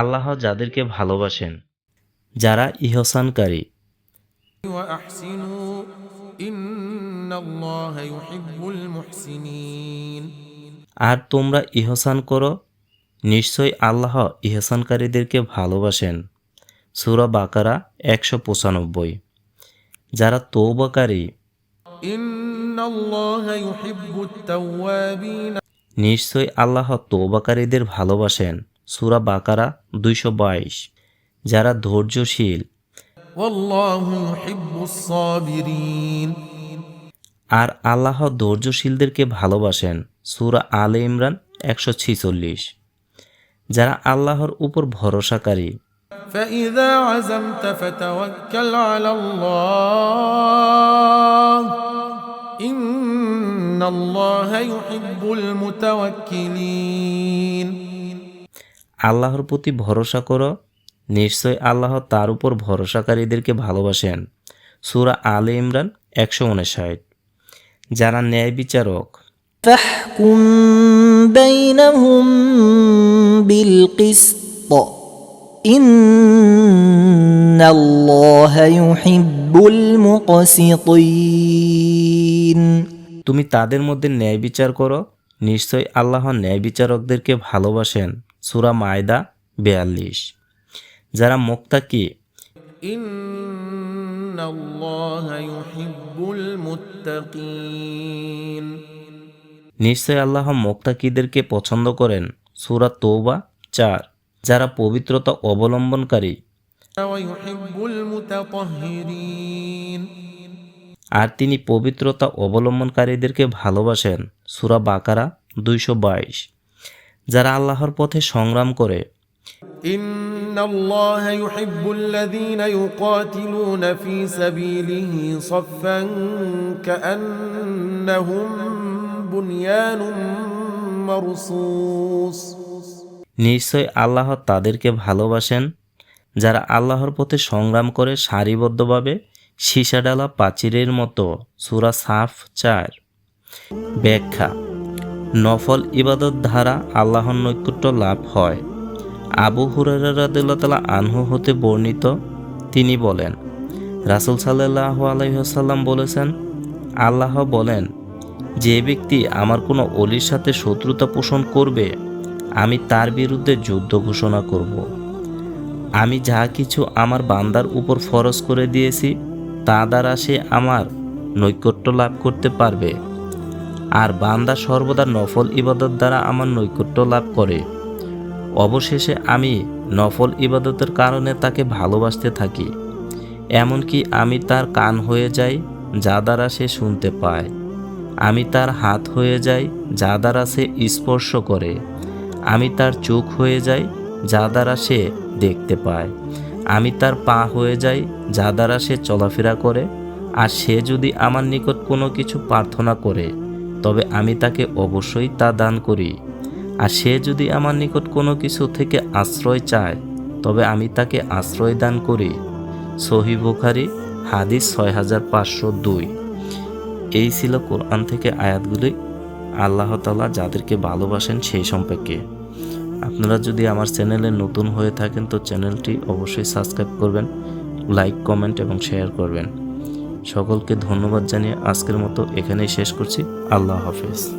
আল্লাহ যাদেরকে ভালোবাসেন যারা ইহসানকারী। আর তোমরা ইহসান করো নিশ্চয়ই আল্লাহ ইহসানকারীদেরকে ভালোবাসেন। সুরা বাকারা একশো পঁচানব্বই। যারা তৌবাকারী নিশ্চয় আল্লাহ তৌবাকারীদের ভালোবাসেন। সুরা বাকারা দুইশো বাইশ যারা ধৈর্যশীল والله يحب الصابرين আর আল্লাহ ধৈর্যশীলদেরকে ভালোবাসেন সুরা আলে ইমরান একশো ছিচল্লিশ যারা আল্লাহর উপর ভরসাকারী فإذا عزمت فتوكل على الله إن الله يحب المتوكلين আল্লাহর প্রতি ভরসা করো নিশ্চয় আল্লাহ তার উপর ভরসাকারীদেরকে ভালোবাসেন সুরা আলে ইমরান একশো উনষাট যারা ন্যায় বিচারক فاحكم بينهم بالقسط إن الله يحب المقسطين তুমি তাদের মধ্যে ন্যায় বিচার করো নিশ্চয় আল্লাহ ন্যায় বিচারকদেরকে ভালোবাসেন সুরা মায়দা বিয়াল্লিশ। যারা মোক্তাকি নিশ্চয় আল্লাহ মোক্তাকিদেরকে পছন্দ করেন সুরা তৌবা চার। যারা পবিত্রতা অবলম্বনকারী। আর তিনি পবিত্রতা অবলম্বনকারীদেরকে ভালোবাসেন সুরা বাকারা দুইশো বাইশ। যারা আল্লাহর পথে সংগ্রাম করে। নিশ্চয় আল্লাহ তাদেরকে ভালোবাসেন যারা আল্লাহর পথে সংগ্রাম করে সারিবদ্ধভাবে সীসাডালা প্রাচীরের মতো সুরা সাফ চার ব্যাখ্যা। নফল ইবাদত দ্বারা আল্লাহর নৈকট্য লাভ হয়। আবু হুরারাদিল্লা আনহু হতে বর্ণিত, তিনি বলেন, রাসুল সাল্লাহ আলহিহাসাল্লাম বলেছেন, আল্লাহ বলেন, যে ব্যক্তি আমার কোনো অলির সাথে শত্রুতা পোষণ করবে, আমি তার বিরুদ্ধে যুদ্ধ ঘোষণা করব। আমি যা কিছু আমার বান্দার উপর ফরজ করে দিয়েছি, তা দ্বারা সে আমার নৈকট্য লাভ করতে পারবে। আর বান্দা সর্বদা নফল ইবাদত দ্বারা আমার নৈকট্য লাভ করে। অবশেষে আমি নফল ইবাদতের কারণে তাকে ভালোবাসতে থাকি। এমনকি আমি তার কান হয়ে যাই, যা দ্বারা সে শুনতে পায়। আমি তার হাত হয়ে যাই, যা দ্বারা সে স্পর্শ করে। আমি তার চোখ হয়ে যাই, যা দ্বারা সে দেখতে পায়। আমি তার পা হয়ে যাই, যা দ্বারা সে চলাফেরা করে। আর সে যদি আমার নিকট কোনো কিছু প্রার্থনা করে তবে আমি তাকে অবশ্যই তা দান করি। আর সে যদি আমার নিকট কোনো কিছু থেকে আশ্রয় চায়, তবে আমি তাকে আশ্রয় দান করি। সহি বুখারি, হাদিস ছয় হাজার পাঁচশো দুই। এই ছিল কোরআন থেকে আয়াতগুলি। আল্লাহ তালা যাদেরকে ভালোবাসেন সেই সম্পর্কে। আপনারা যদি আমার চ্যানেলে নতুন হয়ে থাকেন, তো চ্যানেলটি অবশ্যই সাবস্ক্রাইব করবেন, লাইক, কমেন্ট এবং শেয়ার করবেন। সকলকে ধন্যবাদ জানিয়ে আজকের মতো এখানেই শেষ করছি। আল্লাহ হাফেজ।